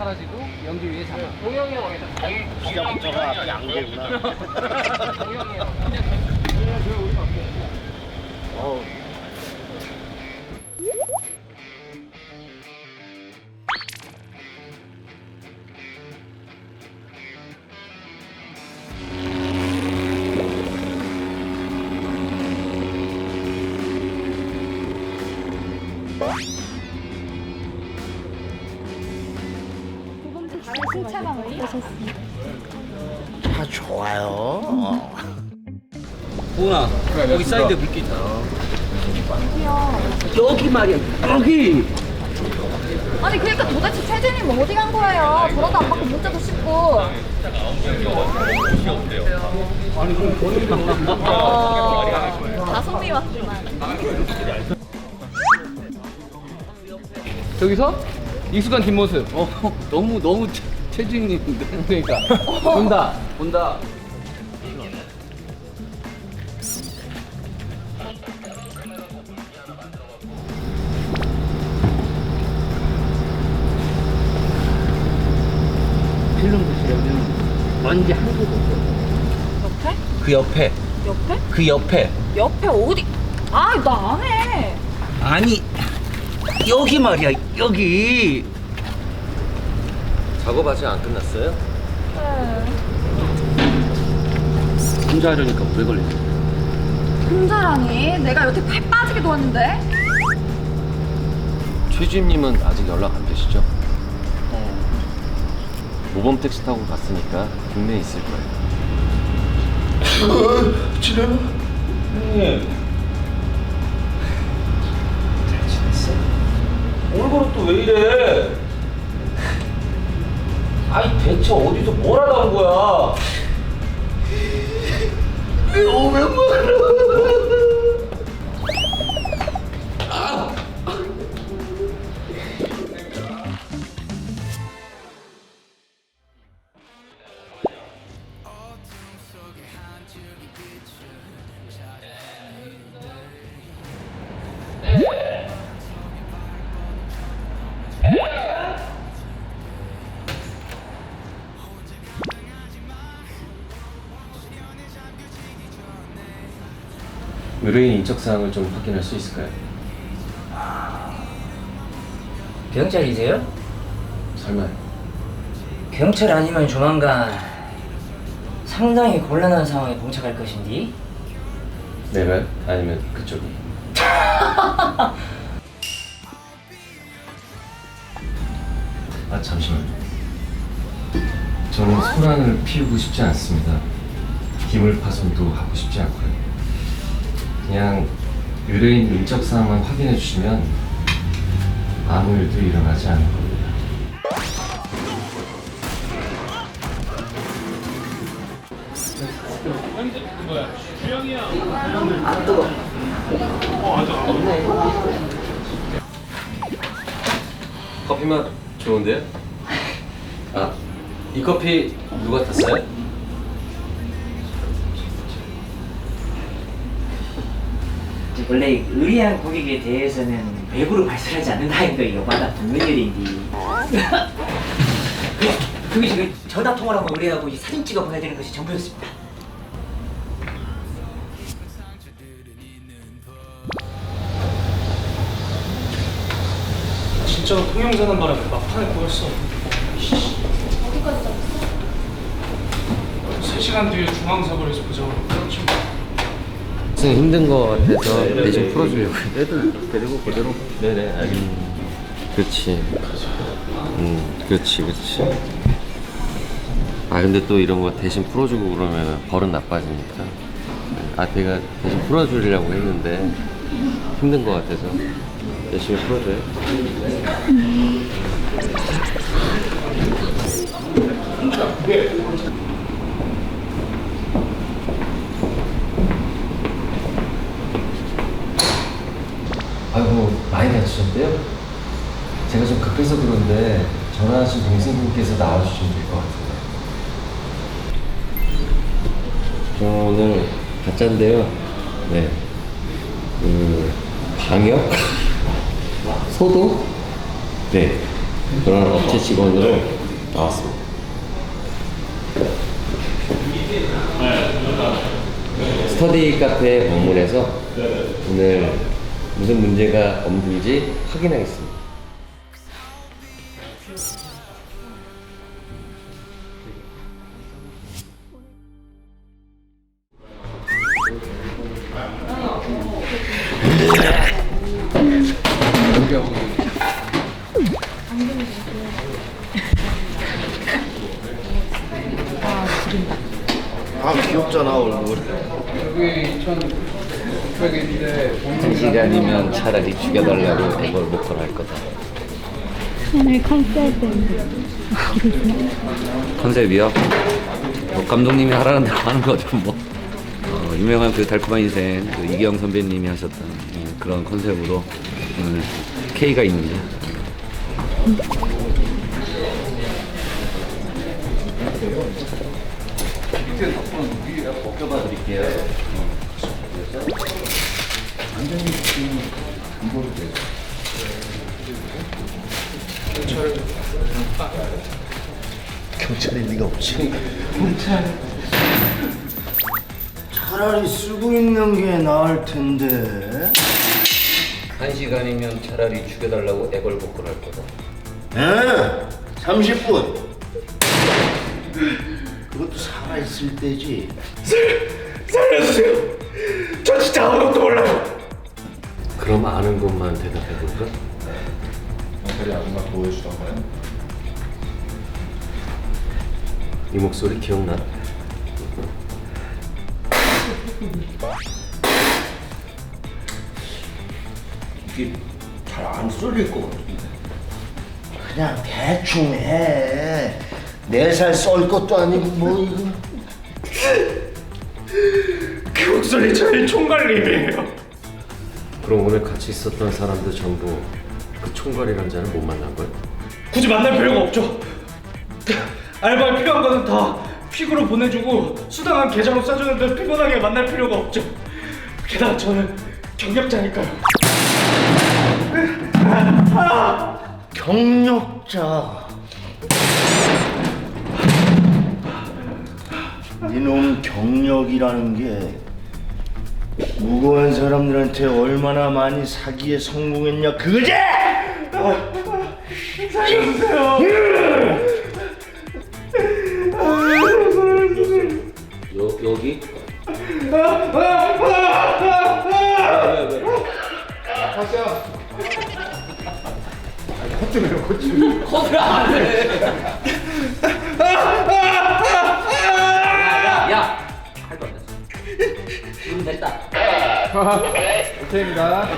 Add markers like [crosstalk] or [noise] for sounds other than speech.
사라지고 연기 위에 자막. 동영이 형 어디다? 시작부터가 앞이 안개구나. 동영이 형. 어. 어떠셨습니까? 차 좋아요. 보은아, 여기 사이드 물기 있잖아. 여기 말이야, 여기. 아니 그러니까 도대체 최진이 뭐 어디 간 거예요? 전화도 안 받고 문자도 씹고 어, 다솜이 왔구만 여기서 익숙한 뒷모습. 어, 너무 너무 최- 최진인데. 그러니까 본다, 본다. 필름 보시려면 먼지 한 개도 없어. 옆에? 그 옆에, 옆에? 그 옆에. 옆에 어디? 아 나 안 해. 아니, 여기 말이야, 여기. 작업 아직 안 끝났어요? 네. 혼자 하려니까 오래 걸리지. 혼자라니? 내가 여태 팔 빠지게 도왔는데? 최주임님은 아직 연락 안 되시죠? 모범 택시 타고 갔으니까 국내에 있을 거예요. 얼굴은 또왜 이래? 아니 대체 어디서 뭘 하다 온 거야? 의뢰인 인적 사항을 좀 확인할 수 있을까요? 경찰이세요? 설마 경찰 아니면 조만간 상당히 곤란한 상황에 봉착할 것인디 내가 아니면 그쪽이? [laughs] 아 잠시만요. 저는 소란을 피우고 싶지 않습니다. 기물 파손도 하고 싶지 않고요. 그냥 의뢰인 인적 사항만 확인해 주시면 아무 일도 일어나지 않을 겁니다. 커피 맛 좋은데요? 아, 이 커피 누가 탔어요? 원래 의리한 고객에 대해서는 외부로 발설하지 않는다는 거 이거 마다 [laughs] 그- 그게 지금 전화 통화를 한번 의뢰하고 이 사진 찍어 보내드리는 것이 전부였습니다 진짜로 통영사는 바람에 막판에 보였어. 어디까지 잡았어? 3시간 뒤에 중앙사거리에서 보자. 그렇죠. 선생님 힘든 거 같아서 대신 풀어주려고. 애들 데리고 그대로? 네네 알겠습니다. 그렇지. 음 그렇지 그렇지. 아 근데 또 이런 거 대신 풀어주고 그러면 버릇 나빠지니까. 아 내가 대신 풀어주려고 했는데 힘든 거 같아서 열심히 풀어줘요 아이고 많이 다치셨대요? 제가 좀 급해서 그런데 전화하신 동생분께서 나와주시면 될 것 같은데 저 오늘 가짜인데요 네. 그 방역? [laughs] 소독? 네 그런 업체 직원으로 나왔습니다. 스터디 카페에 방문해서 오늘 무슨 문제가 없는지 확인하겠습니다. 아 귀엽잖아 얼굴. 여기 2,600인데 한 시간이면 차라리 죽여달라고 이걸 목걸 할 거다. 오늘 컨셉은 컨셉이요? 뭐 감독님이 하라는 대로 하는 거죠 뭐. 어, 유명한 그 달콤한 인생 그 이기영 선배님이 하셨던 음, 그런 컨셉으로 오늘 K가 있는데 벗겨봐 드릴게요 경찰일 리가 없지. 차라리 쓰고 있는 게 나을 텐데. 한 시간이면 차라리 죽여달라고 애걸복걸 할 거다 에? 30분. 그것도 살아있을 때지. 그럼 아는 것만 대답해 볼까? 이 목소리 기억나? 이게 잘 안 쏠릴 것 같은데. 그냥 대충 해. 네 살 썰 것도 아니고 뭐 이거. 그 목소리 저희 총괄님이에요. 그럼 오늘 같이 있었던 사람들 전부 그 총괄이라는 자는 못 만난 거야? 굳이 만날 필요가 없죠. 알바에 필요한 거는 다 퀵으로 보내주고 수당한 계좌로 써주는데 피곤하게 만날 필요가 없죠. 게다가 저는 경력자니까요. 경력자. 이놈 경력이라는 게 무고한 사람들한테 얼마나 많이 사기에 성공했냐 그거지? 여, 여기? 호텔입니다